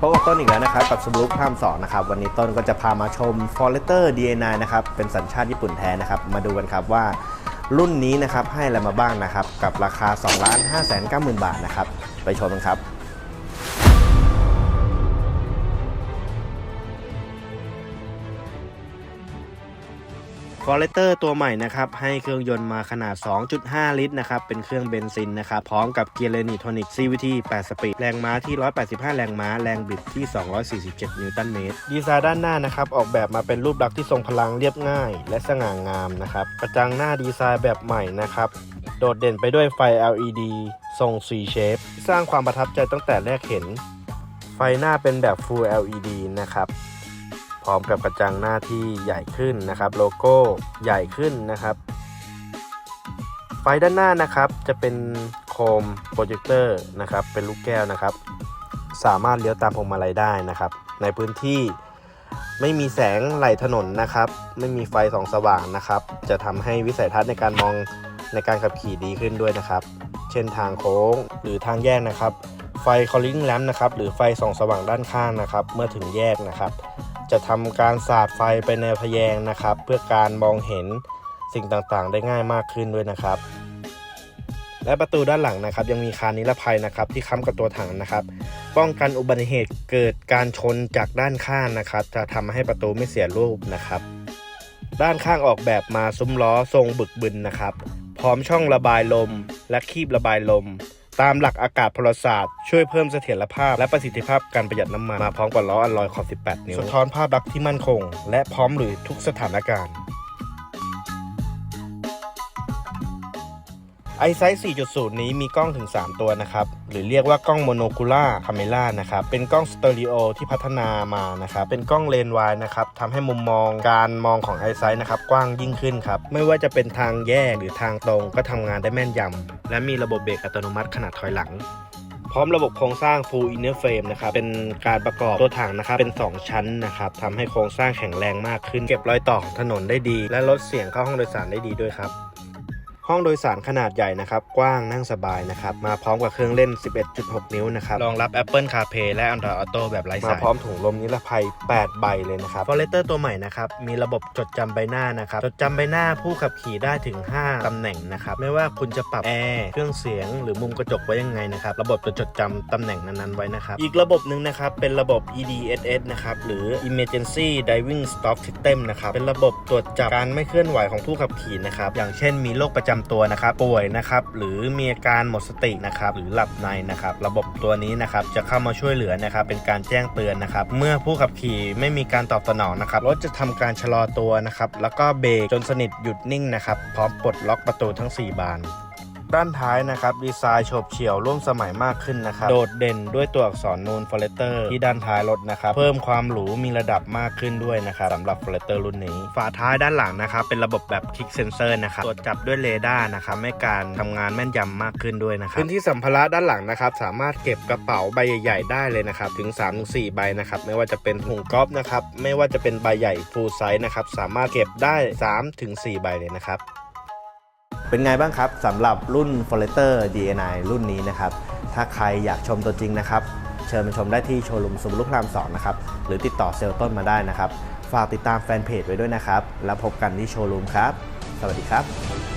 พบกับต้นอีกแล้วนะครับกับสบลุกพามสองนะครับวันนี้ต้นก็จะพามาชม f o r e s t e r DNA นะครับเป็นสัญชาติญี่ปุ่นแท้นะครับ มาดูกันครับว่า รุ่นนี้นะครับให้อะไรมาบ้างนะครับ กับราคา 2 5 9 0 0 0 0 บาทนะครับ ไปชมกันครับ ฟอเรสเตอร์ตัวใหม่นะครับให้เครื่องยนต์มาขนาด 2.5 ลิตรนะครับเป็นเครื่องเบนซินนะครับพร้อมกับเกียร์เลนิโทนิก CVT 8 สปีดแรงม้าที่ 185 แรงม้าแรงบิดที่ 247 นิวตันเมตร ดีไซน์ด้านหน้านะครับออกแบบมาเป็นรูปลักษณ์ที่ทรงพลังเรียบง่าย และสง่างามนะครับกระจังหน้าดีไซน์แบบใหม่นะครับโดดเด่นไปด้วยไฟ LED ทรง C shape สร้างความประทับใจตั้งแต่แรกเห็น ไฟหน้าเป็นแบบ Full LED นะครับ ร้อมกับกระจังหน้าที่ใหญ่ขึ้นนะครับ โลโก้ใหญ่ขึ้นนะครับ ไฟด้านหน้านะครับจะเป็นโคมโปรเจคเตอร์นะครับเป็นลูกแก้วนะครับ สามารถเลี้ยวตามพวงมาลัยได้นะครับ ในพื้นที่ไม่มีแสงไหลถนนนะครับ ไม่มีไฟส่องสว่างนะครับ จะทำให้วิสัยทัศน์ในการมองในการขับขี่ดีขึ้นด้วยนะครับ เช่นทางโค้งหรือทางแยกนะครับ ไฟคอลลิงแลมนะครับ หรือไฟส่องสว่างด้านข้างนะครับ เมื่อถึงแยกนะครับ จะทำการสาดไฟไปแนวทะแยงนะครับ เพื่อการมองเห็นสิ่งต่างๆ ได้ง่ายมากขึ้นด้วยนะครับ และประตูด้านหลังนะครับ ยังมีคานนิรภัยนะครับ ที่ค้ำกับตัวถังนะครับ ป้องกันอุบัติเหตุเกิดการชนจากด้านข้างนะครับ จะทำให้ประตูไม่เสียรูปนะครับ ด้านข้างออกแบบมาซุ้มล้อทรงบึกบึนนะครับ พร้อมช่องระบายลม และคีบระบายลม ตามหลักอากาศพลศาสตร์ ช่วยเพิ่มเสถียรภาพ และประสิทธิภาพการประหยัดน้ำมัน มาพร้อมกับล้ออัลลอยขอบ 18 นิ้ว สะท้อนภาพลักษณ์ที่มั่นคง และพร้อมหรือทุกสถานการณ์ i s i 4.0 นี้มีกล้องถึง 3 ตัวนะครับ หรือเรียกว่ากล้องโมโนคูล่าคาเมล่านะครับ เป็นกล้องสเตอริโอที่พัฒนามานะครับ เป็นกล้องเลนส์วายนะครับทำให้มุมมองการมองของ i s i นะครับ กว้างยิ่งขึ้นครับ ไม่ว่าจะเป็นทางแยกหรือทางตรงก็ทำงานได้แม่นยำและมีระบบเบรกอัตโนมัติขนาดถอยหลัง พร้อมระบบโครงสร้าง Full Inner Frame นะครับ เป็นการประกอบตัวถังนะครับ เป็น 2 ชั้นนะครับทำให้โครงสร้างแข็งแรงมากขึ้น เก็บรอยต่อของถนนได้ดี และลดเสียงเข้าห้องโดยสารได้ดีด้วยครับ ห้องโดยสารขนาดใหญ่นะครับ กว้างนั่งสบายนะครับ มาพร้อมกับเครื่องเล่น 11.6 นิ้วนะครับ รองรับ Apple CarPlay และ Android Auto แบบไร้สาย มาพร้อมถุงลมนิรภัย 8 ใบเลยนะครับ f o r e s t e r ตัวใหม่นะครับ มีระบบจดจำใบหน้านะครับ จดจำใบหน้าผู้ขับขี่ได้ถึง 5ตำแหน่งนะครับ ไม่ว่าคุณจะปรับแอร์ เครื่องเสียง หรือมุมกระจกไว้ยังไงนะครับ ระบบจะจดจำตำแหน่งนั้นๆไว้นะครับ อีกระบบหนึ่งนะครับ เป็นระบบ EDSS นะครับ หรือ Emergency Driving Stop System นะครับ เป็นระบบตรวจจับการไม่เคลื่อนไหวของผู้ขับขี่นะครับ อย่างเช่นมีโรคประจาตัวนะครับป่วยนะครับหรือมีอาการหมดสตินะครับหรือหลับในนะครับระบบตัวนี้นะครับจะเข้ามาช่วยเหลือนะครับเป็นการแจ้งเตือนนะครับเมื่อผู้ขับขี่ไม่มีการตอบสนองนะครับรถจะทำการชะลอตัวนะครับแล้วก็เบรกจนสนิทหยุดนิ่งนะครับพร้อมปลดล็อกประตูทั้ง 4 บาน ด้านท้ายนะครับดีไซน์โฉบเฉี่ยวร่วมสมัยมากขึ้นนะครับ โดดเด่นด้วยตัวอักษรนูนฟอเรสเตอร์ที่ด้านท้ายรถนะครับ เพิ่มความหรูมีระดับมากขึ้นด้วยนะครับสำหรับฟอเรสเตอร์รุ่นนี้ ฝาท้ายด้านหลังนะครับ เป็นระบบแบบคลิกเซนเซอร์นะครับตรวจจับด้วยเรดาร์นะครับให้การทำงานแม่นยำมากขึ้นด้วยนะครับพื้นที่สัมภาระด้านหลังนะครับ สามารถเก็บกระเป๋าใบใหญ่ๆได้เลยนะครับถึง3-4ใบนะครับไม่ว่าจะเป็นถุงก๊อฟนะครับไม่ว่าจะเป็นใบใหญ่ฟูลไซส์นะครับสามารถเก็บได้3-4ใบเลยนะครับ เป็นไงบ้างครับสำหรับรุ่น f o r e s t e r DNI รุ่นนี้นะครับ ถ้าใครอยากชมตัวจริงนะครับ เชิญมาชมได้ที่โชว์รูมสุรุกราม2นะครับ หรือติดต่อเซลล์ต้นมาได้นะครับ ฝากติดตามแฟนเพจไว้ด้วยนะครับ แล้วพบกันที่โชว์รูมครับ สวัสดีครับ